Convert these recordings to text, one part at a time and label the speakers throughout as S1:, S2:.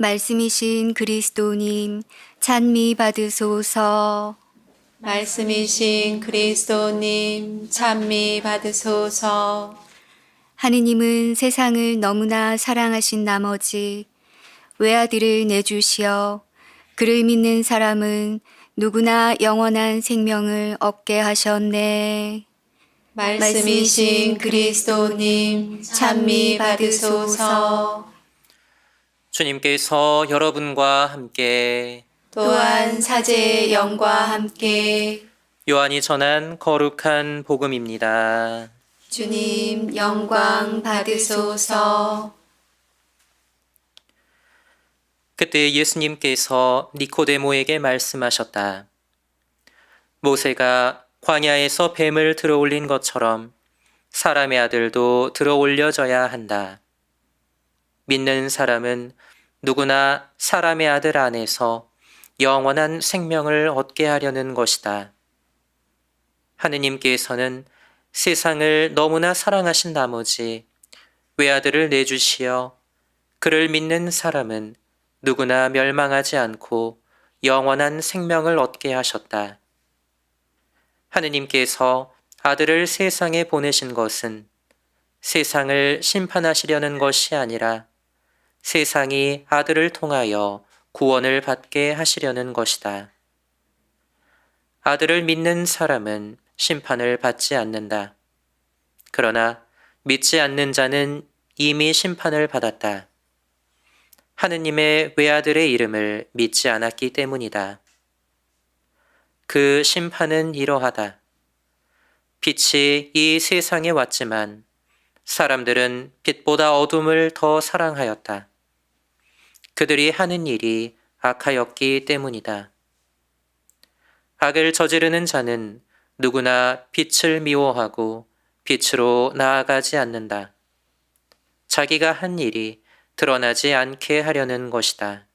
S1: 말씀이신 그리스도님 찬미 받으소서.
S2: 말씀이신 그리스도님 찬미 받으소서.
S1: 하느님은 세상을 너무나 사랑하신 나머지 외아들을 내주시어 그를 믿는 사람은 누구나 영원한 생명을 얻게 하셨네.
S2: 말씀이신 그리스도님 찬미 받으소서.
S3: 주님께서 여러분과 함께
S2: 또한 사제의 영과 함께
S3: 요한이 전한 거룩한 복음입니다.
S2: 주님 영광 받으소서.
S3: 그때 예수님께서 니코데모에게 말씀하셨다. 모세가 광야에서 뱀을 들어 올린 것처럼 사람의 아들도 들어 올려져야 한다. 믿는 사람은 누구나 사람의 아들 안에서 영원한 생명을 얻게 하려는 것이다. 하느님께서는 세상을 너무나 사랑하신 나머지 외아들을 내주시어 그를 믿는 사람은 누구나 멸망하지 않고 영원한 생명을 얻게 하셨다. 하느님께서 아들을 세상에 보내신 것은 세상을 심판하시려는 것이 아니라 세상이 아들을 통하여 구원을 받게 하시려는 것이다. 아들을 믿는 사람은 심판을 받지 않는다. 그러나 믿지 않는 자는 이미 심판을 받았다. 하느님의 외아들의 이름을 믿지 않았기 때문이다. 그 심판은 이러하다. 빛이 이 세상에 왔지만 사람들은 빛보다 어둠을 더 사랑하였다. 그들이 하는 일이 악하였기 때문이다. 악을 저지르는 자는 누구나 빛을 미워하고 빛으로 나아가지 않는다. 자기가 한 일이 드러나지 않게 하려는 것이다.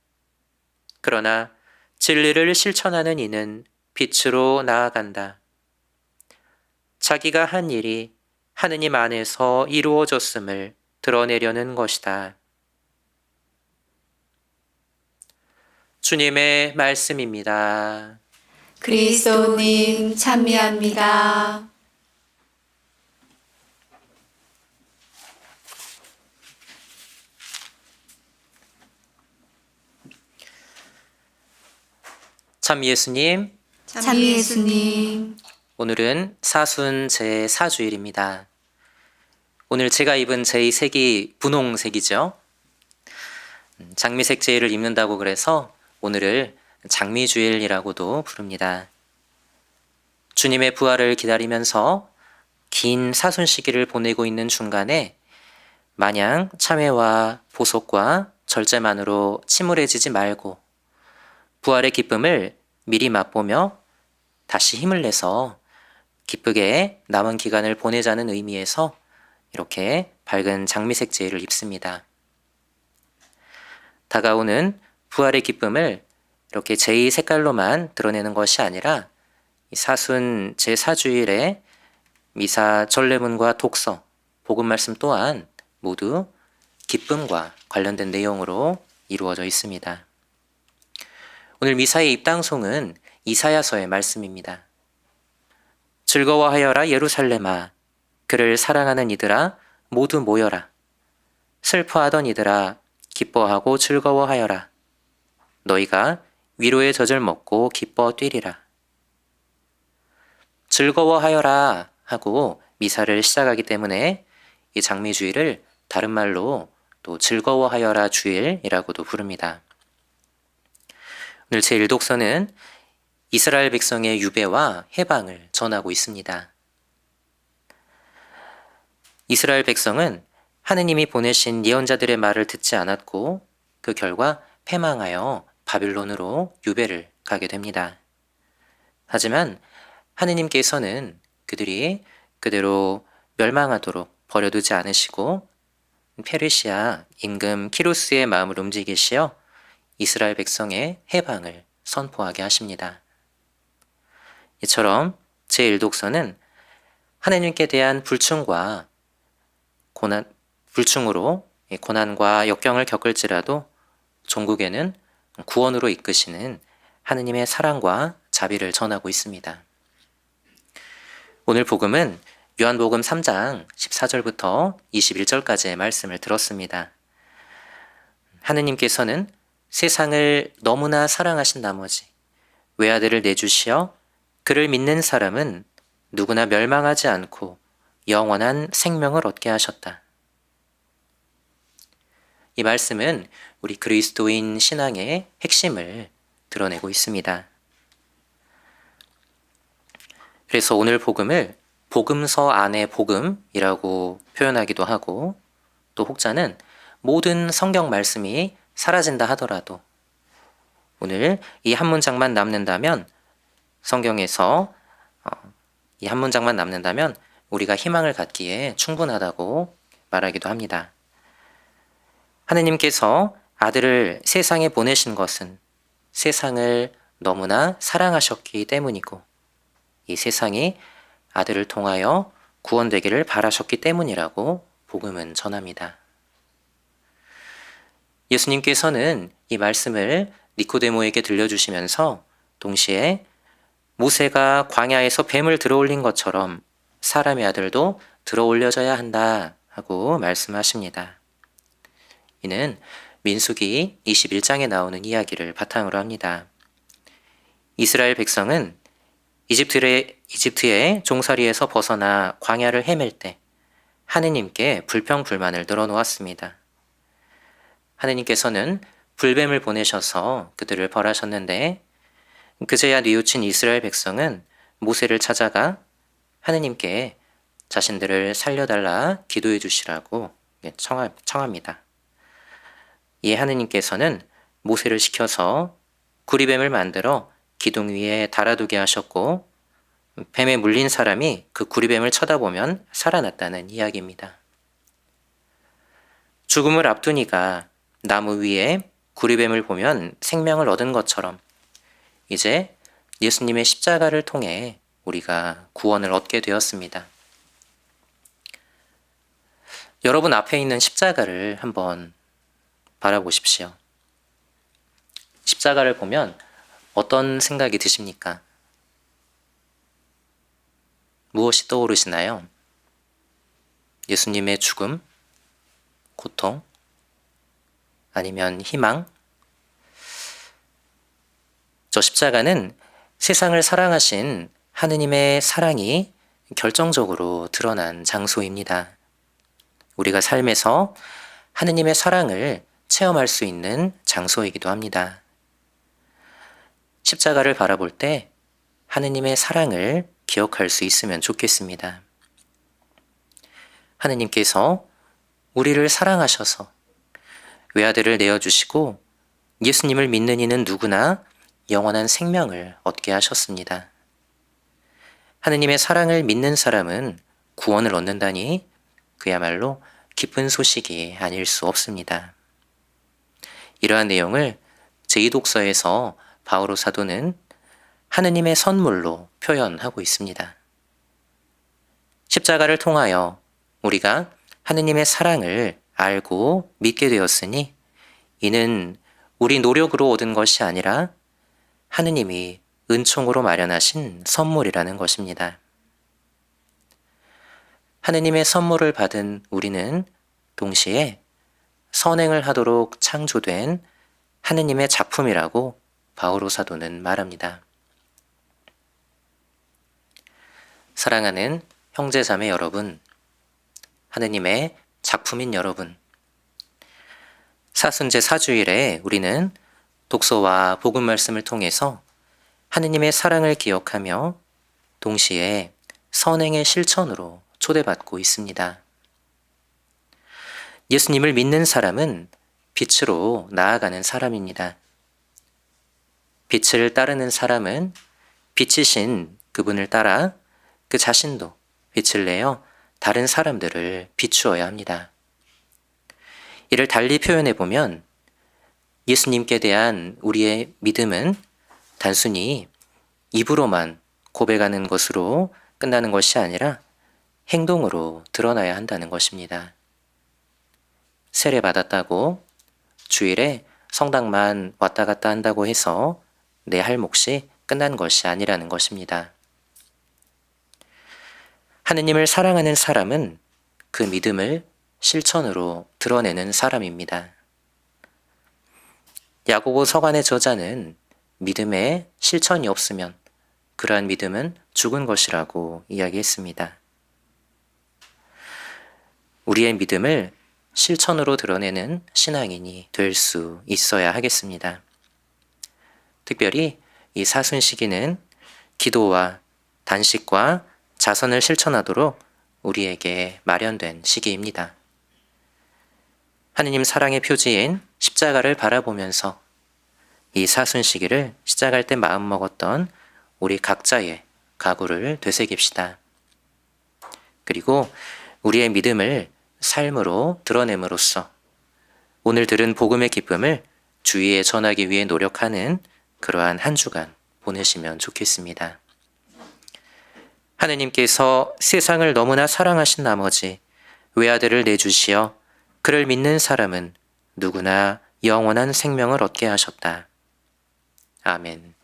S3: 그러나 진리를 실천하는 이는 빛으로 나아간다. 자기가 한 일이 하느님 안에서 이루어졌음을 드러내려는 것이다. 주님의 말씀입니다.
S2: 그리스도님 찬미합니다.
S3: 참 예수님,
S1: 참 예수님.
S3: 오늘은 사순 제 4주일입니다. 오늘 제가 입은 제 색이 분홍색이죠. 음, 장미색 제의를 입는다고 그래서 오늘을 장미주일이라고도 부릅니다. 주님의 부활을 기다리면서 긴 사순 시기를 보내고 있는 중간에 마냥 참회와 보석과 절제만으로 침울해지지 말고 부활의 기쁨을 미리 맛보며 다시 힘을 내서 기쁘게 남은 기간을 보내자는 의미에서 이렇게 밝은 장미색 제의를 입습니다. 다가오는 부활의 기쁨을 이렇게 제의 색깔로만 드러내는 것이 아니라 이 사순 제4주일에 미사 전례문과 독서, 복음 말씀 또한 모두 기쁨과 관련된 내용으로 이루어져 있습니다. 오늘 미사의 입당송은 이사야서의 말씀입니다. 즐거워하여라 예루살렘아 그를 사랑하는 이들아 모두 모여라 슬퍼하던 이들아 기뻐하고 즐거워하여라 너희가 위로의 젖을 먹고 기뻐 뛰리라 즐거워하여라 하고 미사를 시작하기 때문에 이 장미주일을 다른 말로 또 즐거워하여라 주일이라고도 부릅니다. 오늘 제 일독서는 이스라엘 백성의 유배와 해방을 전하고 있습니다. 이스라엘 백성은 하느님이 보내신 예언자들의 말을 듣지 않았고 그 결과 패망하여 바빌론으로 유배를 가게 됩니다. 하지만 하느님께서는 그들이 그대로 멸망하도록 버려두지 않으시고 페르시아 임금 키루스의 마음을 움직이시어 이스라엘 백성의 해방을 선포하게 하십니다. 이처럼 제1독서는 하나님께 대한 불충과 고난, 불충으로 고난과 역경을 겪을지라도 종국에는 구원으로 이끄시는 하느님의 사랑과 자비를 전하고 있습니다. 오늘 복음은 요한복음 3장 14절부터 21절까지의 말씀을 들었습니다. 하느님께서는 세상을 너무나 사랑하신 나머지 외아들을 내주시어 그를 믿는 사람은 누구나 멸망하지 않고 영원한 생명을 얻게 하셨다. 이 말씀은 우리 그리스도인 신앙의 핵심을 드러내고 있습니다. 그래서 오늘 복음을 복음서 안의 복음이라고 표현하기도 하고 또 혹자는 모든 성경 말씀이 사라진다 하더라도 오늘 이 한 문장만 남는다면 성경에서 어, 이한 문장만 남는다면 우리가 희망을 갖기에 충분하다고 말하기도 합니다. 하느님께서 아들을 세상에 보내신 것은 세상을 너무나 사랑하셨기 때문이고 이 세상이 아들을 통하여 구원되기를 바라셨기 때문이라고 복음은 전합니다. 예수님께서는 이 말씀을 니코데모에게 들려주시면서 동시에 모세가 광야에서 뱀을 들어올린 것처럼 사람의 아들도 들어올려져야 한다 하고 말씀하십니다. 이는 민수기 21장에 나오는 이야기를 바탕으로 합니다. 이스라엘 백성은 이집트의, 이집트의 종살이에서 벗어나 광야를 헤맬 때 하느님께 불평불만을 늘어놓았습니다. 하느님께서는 불뱀을 보내셔서 그들을 벌하셨는데 그제야 뉘우친 이스라엘 백성은 모세를 찾아가 하느님께 자신들을 살려달라 기도해 주시라고 청합니다. 이에 하느님께서는 모세를 시켜서 구리뱀을 만들어 기둥 위에 달아두게 하셨고 뱀에 물린 사람이 그 구리뱀을 쳐다보면 살아났다는 이야기입니다. 죽음을 앞두니까 나무 위에 구리뱀을 보면 생명을 얻은 것처럼 이제 예수님의 십자가를 통해 우리가 구원을 얻게 되었습니다. 여러분 앞에 있는 십자가를 한번 바라보십시오. 십자가를 보면 어떤 생각이 드십니까? 무엇이 떠오르시나요? 예수님의 죽음? 고통? 아니면 희망? 저 십자가는 세상을 사랑하신 하느님의 사랑이 결정적으로 드러난 장소입니다. 우리가 삶에서 하느님의 사랑을 체험할 수 있는 장소이기도 합니다. 십자가를 바라볼 때 하느님의 사랑을 기억할 수 있으면 좋겠습니다. 하느님께서 우리를 사랑하셔서 외아들을 내어주시고 예수님을 믿는 이는 누구나 영원한 생명을 얻게 하셨습니다. 하느님의 사랑을 믿는 사람은 구원을 얻는다니 그야말로 기쁜 소식이 아닐 수 없습니다. 이러한 내용을 제2독서에서 바오로 사도는 하느님의 선물로 표현하고 있습니다. 십자가를 통하여 우리가 하느님의 사랑을 알고 믿게 되었으니 이는 우리 노력으로 얻은 것이 아니라 하느님이 은총으로 마련하신 선물이라는 것입니다. 하느님의 선물을 받은 우리는 동시에 선행을 하도록 창조된 하느님의 작품이라고 바오로 사도는 말합니다. 사랑하는 형제자매 여러분, 하느님의 작품인 여러분, 사순제 사주일에 우리는 독서와 복음 말씀을 통해서 하느님의 사랑을 기억하며 동시에 선행의 실천으로 초대받고 있습니다. 예수님을 믿는 사람은 빛으로 나아가는 사람입니다. 빛을 따르는 사람은 빛이신 그분을 따라 그 자신도 빛을 내어 다른 사람들을 비추어야 합니다. 이를 달리 표현해 보면 예수님께 대한 우리의 믿음은 단순히 입으로만 고백하는 것으로 끝나는 것이 아니라 행동으로 드러나야 한다는 것입니다. 세례 받았다고 주일에 성당만 왔다 갔다 한다고 해서 내 할 몫이 끝난 것이 아니라는 것입니다. 하느님을 사랑하는 사람은 그 믿음을 실천으로 드러내는 사람입니다. 야고보 서간의 저자는 믿음에 실천이 없으면 그러한 믿음은 죽은 것이라고 이야기했습니다. 우리의 믿음을 실천으로 드러내는 신앙인이 될 수 있어야 하겠습니다. 특별히 이 사순 시기는 기도와 단식과 자선을 실천하도록 우리에게 마련된 시기입니다. 하느님 사랑의 표지인 십자가를 바라보면서 이 사순 시기를 시작할 때 마음먹었던 우리 각자의 각오를 되새깁시다. 그리고 우리의 믿음을 삶으로 드러냄으로써 오늘 들은 복음의 기쁨을 주위에 전하기 위해 노력하는 그러한 한 주간 보내시면 좋겠습니다. 하느님께서 세상을 너무나 사랑하신 나머지 외아들을 내주시어 그를 믿는 사람은 누구나 영원한 생명을 얻게 하셨다. 아멘.